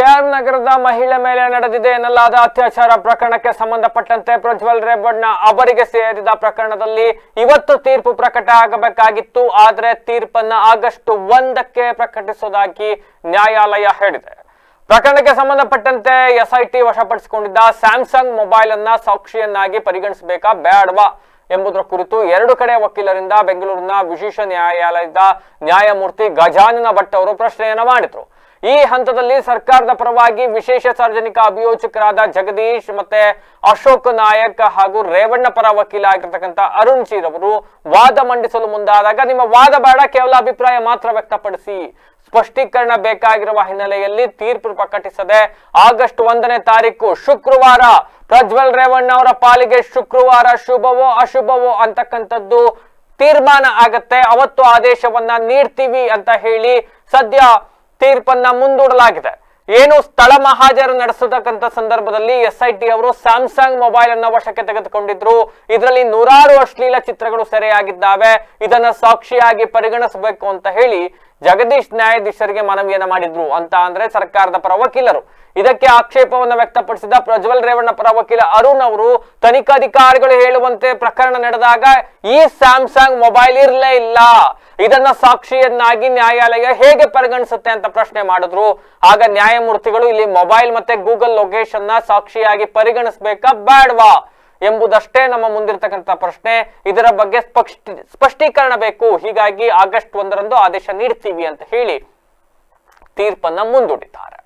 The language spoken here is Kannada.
ಕೆಆರ್ ನಗರದ ಮಹಿಳೆ ಮೇಲೆ ನಡೆದಿದೆ ಎನ್ನಲಾದ ಅತ್ಯಾಚಾರ ಪ್ರಕರಣಕ್ಕೆ ಸಂಬಂಧಪಟ್ಟಂತೆ ಪ್ರಜ್ವಲ್ ರೇವಣ್ಣ ಅವರಿಗೆ ಸೇರಿದ ಪ್ರಕರಣದಲ್ಲಿ ಇವತ್ತು ತೀರ್ಪು ಪ್ರಕಟ ಆಗಬೇಕಾಗಿತ್ತು, ಆದರೆ ತೀರ್ಪನ್ನ ಆಗಸ್ಟ್ ಒಂದಕ್ಕೆ ಪ್ರಕಟಿಸುವುದಾಗಿ ನ್ಯಾಯಾಲಯ ಹೇಳಿದೆ. ಪ್ರಕರಣಕ್ಕೆ ಸಂಬಂಧಪಟ್ಟಂತೆ ಎಸ್ಐಟಿ ವಶಪಡಿಸಿಕೊಂಡಿದ್ದ ಸ್ಯಾಮ್ಸಂಗ್ ಮೊಬೈಲ್ ಅನ್ನ ಸಾಕ್ಷಿಯನ್ನಾಗಿ ಪರಿಗಣಿಸಬೇಕಾ, ಬೇಡವಾ ಎಂಬುದರ ಕುರಿತು ಎರಡು ಕಡೆ ವಕೀಲರಿಂದ ಬೆಂಗಳೂರಿನ ವಿಶೇಷ ನ್ಯಾಯಾಲಯದ ನ್ಯಾಯಮೂರ್ತಿ ಗಜಾನನ ಭಟ್ ಅವರು ಪ್ರಶ್ನೆಯನ್ನ ಮಾಡಿದ್ರು. ಈ ಹಂತದಲ್ಲಿ ಸರ್ಕಾರದ ಪರವಾಗಿ ವಿಶೇಷ ಸಾರ್ವಜನಿಕ ಅಭಿಯೋಜಕರಾದ ಜಗದೀಶ್ ಮತ್ತೆ ಅಶೋಕ್ ನಾಯಕ್ ಹಾಗೂ ರೇವಣ್ಣ ಪರ ವಕೀಲ ಆಗಿರ್ತಕ್ಕಂಥ ಅರುಣ್ ಜೀರ್ ಅವರು ವಾದ ಮಂಡಿಸಲು ಮುಂದಾದಾಗ ನಿಮ್ಮ ವಾದ ಬೇಡ, ಕೇವಲ ಅಭಿಪ್ರಾಯ ಮಾತ್ರ ವ್ಯಕ್ತಪಡಿಸಿ. ಸ್ಪಷ್ಟೀಕರಣ ಬೇಕಾಗಿರುವ ಹಿನ್ನೆಲೆಯಲ್ಲಿ ತೀರ್ಪು ಪ್ರಕಟಿಸದೆ ಆಗಸ್ಟ್ ಒಂದನೇ ತಾರೀಕು ಶುಕ್ರವಾರ ಪ್ರಜ್ವಲ್ ರೇವಣ್ಣ ಅವರ ಪಾಲಿಗೆ ಶುಕ್ರವಾರ ಶುಭವೋ ಅಶುಭವೋ ಅಂತಕ್ಕಂಥದ್ದು ತೀರ್ಮಾನ ಆಗತ್ತೆ. ಅವತ್ತು ಆದೇಶವನ್ನ ನೀಡ್ತೀವಿ ಅಂತ ಹೇಳಿ ಸದ್ಯ ತೀರ್ಪನ್ನ ಮುಂದೂಡಲಾಗಿದೆ. ಏನು ಸ್ಥಳ ಮಹಾಜರು ನಡೆಸತಕ್ಕಂಥ ಸಂದರ್ಭದಲ್ಲಿ ಎಸ್ ಐ ಟಿ ಅವರು ಸ್ಯಾಮ್ಸಂಗ್ ಮೊಬೈಲ್ ಅನ್ನ ವಶಕ್ಕೆ ತೆಗೆದುಕೊಂಡಿದ್ರು. ಇದರಲ್ಲಿ ನೂರಾರು ಅಶ್ಲೀಲ ಚಿತ್ರಗಳು ಸೆರೆಯಾಗಿದ್ದಾವೆ. ಇದನ್ನ ಸಾಕ್ಷಿಯಾಗಿ ಪರಿಗಣಿಸಬೇಕು ಅಂತ ಹೇಳಿ ಜಗದೀಶ್ ನ್ಯಾಯಾಧೀಶರಿಗೆ ಮನವಿಯನ್ನ ಮಾಡಿದ್ರು ಅಂತ ಅಂದ್ರೆ ಸರ್ಕಾರದ ಪರ ವಕೀಲರು. ಇದಕ್ಕೆ ಆಕ್ಷೇಪವನ್ನು ವ್ಯಕ್ತಪಡಿಸಿದ ಪ್ರಜ್ವಲ್ ರೇವಣ್ಣ ಪರ ವಕೀಲ ಅರುಣ್ ಅವರು, ತನಿಖಾಧಿಕಾರಿಗಳು ಹೇಳುವಂತೆ ಪ್ರಕರಣ ನಡೆದಾಗ ಈ ಸ್ಯಾಮ್ಸಂಗ್ ಮೊಬೈಲ್ ಇರಲೇ ಇಲ್ಲ. ಇದನ್ನ ಸಾಕ್ಷಿಯನ್ನಾಗಿ ನ್ಯಾಯಾಲಯ ಹೇಗೆ ಪರಿಗಣಿಸುತ್ತೆ ಅಂತ ಪ್ರಶ್ನೆ ಮಾಡಿದ್ರು. ಆಗ ನ್ಯಾಯಮೂರ್ತಿಗಳು ಇಲ್ಲಿ ಮೊಬೈಲ್ ಮತ್ತೆ ಗೂಗಲ್ ಲೊಕೇಶನ್ನ ಸಾಕ್ಷಿಯಾಗಿ ಪರಿಗಣಿಸಬೇಕಾ ಬೇಡವಾ ಎಂಬುದಷ್ಟೇ ನಮ್ಮ ಮುಂದಿರ್ತಕ್ಕಂಥ ಪ್ರಶ್ನೆ. ಇದರ ಬಗ್ಗೆ ಸ್ಪಷ್ಟಿ, ಸ್ಪಷ್ಟೀಕರಣ ಬೇಕು. ಹೀಗಾಗಿ ಆಗಸ್ಟ್ ಒಂದರಂದು ಆದೇಶ ನೀಡ್ತೀವಿ ಅಂತ ಹೇಳಿ ತೀರ್ಪನ್ನ ಮುಂದೂಡಿದ್ದಾರೆ.